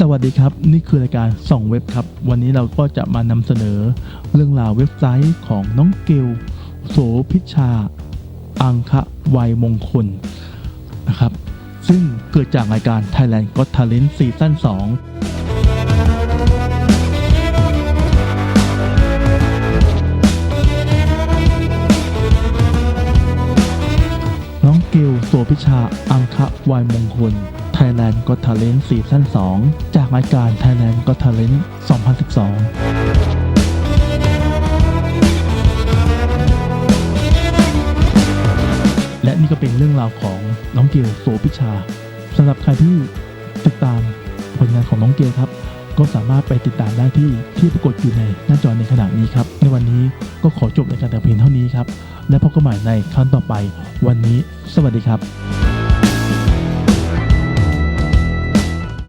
สวัสดีครับ นี่คือรายการส่องเว็บครับ วันนี้เราก็จะมานำเสนอเรื่องราวเว็บไซต์ของน้องเกลโสพิชา อังคะวัยมงคลนะครับ ซึ่งเกิดจากรายการ Thailand Got Talent ซีซั่น2น้องเกลโสพิชา อังคะวายมงคล Thailand Got Talent ซีซั่น2 จากรายการ Thailand Got Talent 2012และนี่ก็เป็นเรื่องราวของน้องเกลโสพิชาสำหรับใครที่ติดตามผลงานของน้องเกลครับ ก็สามารถไปติดตามได้ที่ที่ปรากฏอยู่ในหน้าจอในขณะนี้ครับ ในวันนี้ก็ขอจบในการแต่เพียงเท่านี้ครับ และพบกันใหม่ในครั้งต่อไป วันนี้ สวัสดีครับ